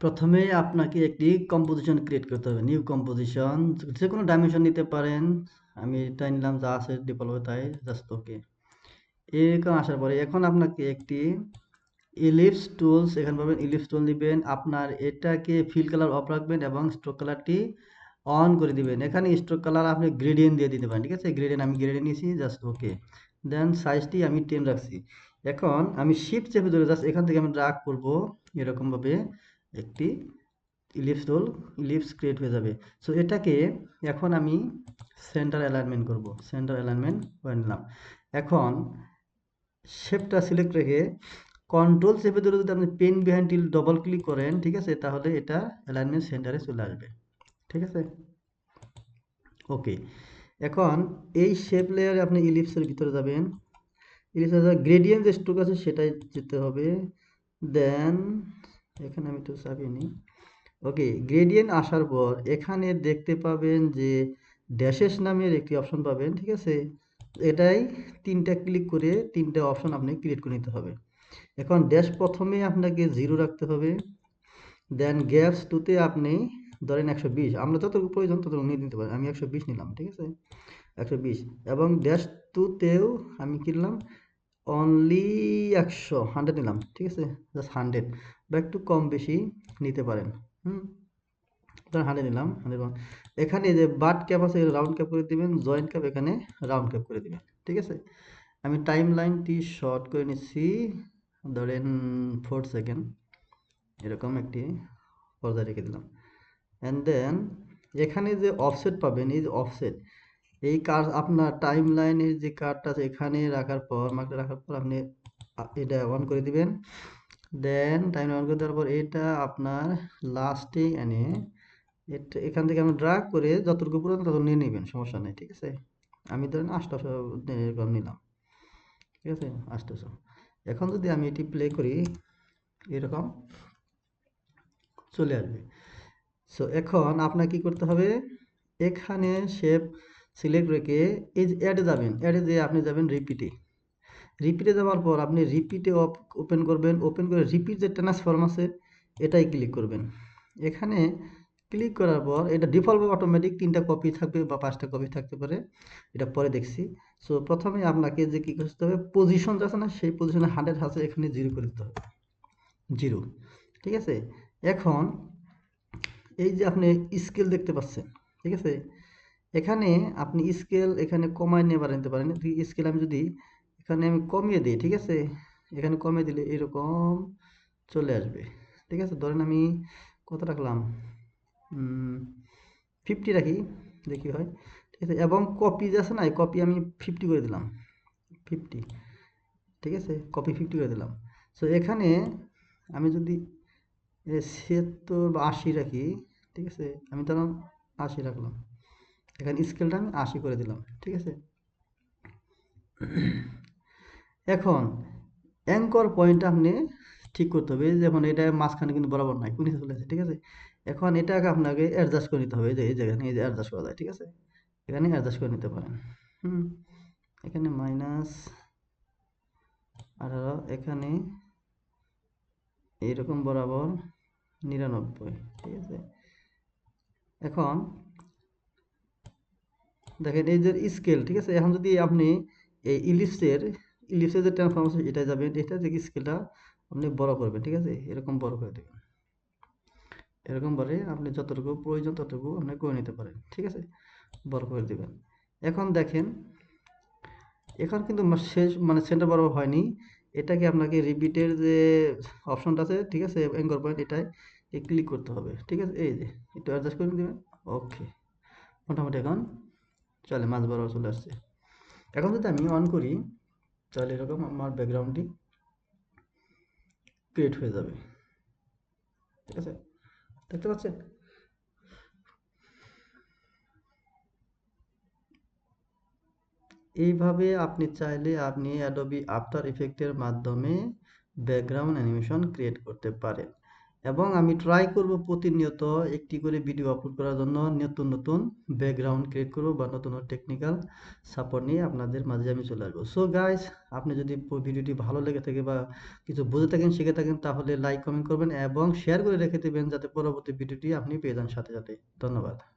প্রথমে আপনাকে একটি কম্পোজিশন ক্রিয়েট করতে হবে নিউ কম্পোজিশন যে কোনো ডাইমেনশন নিতে পারেন। আমি এটা নিলাম, যা আছে ডিফল্ট তাই জাস্ট ওকে এরকম আসার পরে, এখন আপনাকে একটি ইলিপস টুলস এখানে পাবেন ইলিপস টুল দিবেন আপনার এটাকে ফিল কালার অফ রাখবেন এবং স্ট্রোক কালারটি অন করে দিবেন। এখানে স্ট্রোক কালার আপনি গ্রেডিয়েন্ট দিয়ে দিতে পারেন, ঠিক আছে? গ্রেডিয়েন্ট আমি গ্রেডিয়েন্ট নিয়েছি জাস্ট ওকে দেন সাইজটি আমি টেন রাখছি। এখন আমি শিফট চেপে ধরে জাস্ট এখান থেকে আমি ড্রাগ করব, এরকমভাবে একটি ইলিপস রোল ইলিপস ক্রিয়েট হয়ে যাবে। সো এটাকে এখন আমি সেন্টার অ্যালাইনমেন্ট করব সেন্টার অ্যালাইনমেন্ট করে নিলাম। এখন শেপটা সিলেক্ট রেখে কন্ট্রোল চেপে ধরে যদি আপনি পেন বিহাইন্ড ডবল ক্লিক করেন, ঠিক আছে? তাহলে এটা অ্যালাইনমেন্ট সেন্টারে চলে আসবে। ঠিক আছে? ওকে এখন এই শেপ লেয়ারে আপনি ইলিপসের ভিতরে যাবেন। ইলিপসের গ্রেডিয়েন্ট যে স্ট্রোক আছে সেটাই যেতে হবে। দেন এখানে আমি একটু চাপিনি ওকে গ্রেডিয়েন্ট আসার পর এখানে দেখতে পাবেন যে ড্যাশেস নামের একটি অপশন পাবেন, ঠিক আছে? এটাই তিনটা ক্লিক করে তিনটা অপশন আপনি ক্রিয়েট করে নিতে হবে। এখন ড্যাশ প্রথমে আপনাকে জিরো রাখতে হবে। দেন গ্যাপস টুতে আপনি ধরেন একশো বিশ, আমরা যতটুকু প্রয়োজন ততটুকু নিয়ে নিতে পারি। আমি একশো বিশ নিলাম, ঠিক আছে? একশো বিশ। এবং ড্যাশ টুতেও আমি কিনলাম অনলি একশো হান্ড্রেড নিলাম, ঠিক আছে? জাস্ট হান্ড্রেড বা একটু কম বেশি নিতে পারেন, হুম? ধরেন হান্ড্রেড নিলাম হান্ড্রেড এখানে যে বাট ক্যাপ আছে রাউন্ড ক্যাপ করে দিবেন জয়েন্ট ক্যাপ এখানে রাউন্ড ক্যাপ করে দিবেন, ঠিক আছে? আমি টাইম লাইনটি শর্ট করে নিচ্ছি, ধরেন ফোর সেকেন্ড এরকম একটি পর্দায় রেখে দিলাম। অ্যান্ড দেন এখানে যে অফসেট পাবেন, এই যে অফসেট এই কার, আপনার টাইম লাইনের যে কার্ডটা আছে, এখানে রাখার পর মার্কটা রাখার পর আপনি এটা অন করে দিবেন। দেন টাইম অন করে দেওয়ার পর এটা আপনার লাস্টে এনে, এটা, এখান থেকে আমি ড্রাগ করে যতটুকু পুরো তত নিয়ে নেবেন, সমস্যা নেই, ঠিক আছে? আমি ধরেন আটশোশো এরকম নিলাম, ঠিক আছে? আটশোশো এখন যদি আমি এটি প্লে করি, এরকম চলে আসবে। সো এখন আপনার কি করতে হবে? এখানে শেপ সিলেক্ট রেখে এই অ্যাডে যাবেন অ্যাডে যেয়ে আপনি যাবেন রিপিটে রিপিটে যাওয়ার পর আপনি রিপিটে ওপেন করবেন ওপেন করে রিপিট যে ট্রান্সফর্ম আছে, এটাই ক্লিক করবেন। এখানে ক্লিক করার পর এটা ডিফল্ট অটোমেটিক তিনটা কপি থাকবে বা পাঁচটা কপি থাকতে পারে, এটা পরে দেখছি। সো প্রথমে আপনাকে যে কী করতে হবে? পজিশন আছে না, সেই পজিশনে হান্ড্রেড আছে, এখানে জিরো করে দিতে হবে। জিরো ঠিক আছে? এখন এই যে আপনি স্কেল দেখতে পাচ্ছেন, ঠিক আছে? এখানে আপনি স্কেল এখানে কমায় নিয়ে বাড়াতে পারেন। স্কেল আমি যদি এখানে আমি কমিয়ে দিই, ঠিক আছে? এখানে কমিয়ে দিলে এরকম চলে আসবে, ঠিক আছে? ধরেন আমি কত রাখলাম? ফিফটি রাখি, দেখি হয়, ঠিক আছে? এবং কপি যে আছে না কপি আমি ফিফটি করে দিলাম ফিফটি ঠিক আছে? কপি ফিফটি করে দিলাম। সো এখানে আমি যদি ছিয়াত্তর বা আশি রাখি, ঠিক আছে? আমি ধরুন আশি রাখলাম। এখানে স্কেলটা আমি আশি করে দিলাম, ঠিক আছে? এখন অ্যাঙ্কর পয়েন্টটা আপনি ঠিক করতে হবে, যেমন এটা মাঝখানে কিন্তু বরাবর নাই কোন চলে আছে ঠিক আছে? এখন এটাকে আপনাকে অ্যাডজাস্ট করে নিতে হবে যে, এই জায়গায় এই যে অ্যাডজাস্ট করা যায়, ঠিক আছে? এখানে অ্যাডজাস্ট করে নিতে পারেন, হুম? এখানে মাইনাস আঠারো, এখানে এইরকম বরাবর নিরানব্বই, ঠিক আছে? এখন দেখেন এই যে স্কেল ঠিক আছে? এখন যদি আপনি এই ইলিপসের ইলিপসের যে ট্রান্সফরমেশন এটা যাবেন এটা যে স্কেলটা আপনি বড় করবেন, ঠিক আছে? এরকম বড় করে দেবেন। এরকম বলে আপনি যতটুকু প্রয়োজন ততটুকু আপনি করে নিতে পারেন, ঠিক আছে? বড় করে দিবেন। এখন দেখেন, এখন কিন্তু শেষ মানে সেন্টার বরাবর হয়নি। এটাকে আপনাকে রিপিটের যে অপশনটা আছে, ঠিক আছে অ্যাঙ্কর পয়েন্ট এটাই ক্লিক করতে হবে, ঠিক আছে? এই যে, একটু অ্যাডজাস্ট করে দেবেন ওকে মোটামুটি এখন, চলে মাছ বরাবর চলে আসছে। এখন যদি আমি অন করি, তাহলে এরকম আমার ব্যাকগ্রাউন্ডটি ক্রিয়েট হয়ে যাবে। ঠিক আছে? দেখতে পাচ্ছেন? এইভাবে আপনি চাইলে আপনি অ্যাডোবি আফটার ইফেক্টের মাধ্যমে ব্যাকগ্রাউন্ড অ্যানিমেশন ক্রিয়েট করতে পারেন। এবং আমি ট্রাই করব প্রতিনিয়ত একটি করে ভিডিও আপলোড করার জন্য নতুন নতুন ব্যাকগ্রাউন্ড ক্রিয়েট করব বা নতুন টেকনিক্যাল সাপোর্ট নিয়ে আপনাদের মাঝে আমি চলে আসব। সো গাইস আপনি যদি ভিডিওটি ভালো লেগে থাকে বা কিছু বুঝে থাকেন, শিখে থাকেন, তাহলে লাইক কমেন্ট করবেন এবং শেয়ার করে রেখে দেবেন যাতে পরবর্তী ভিডিওটি আপনি পেয়ে যান সাথে সাথে। ধন্যবাদ।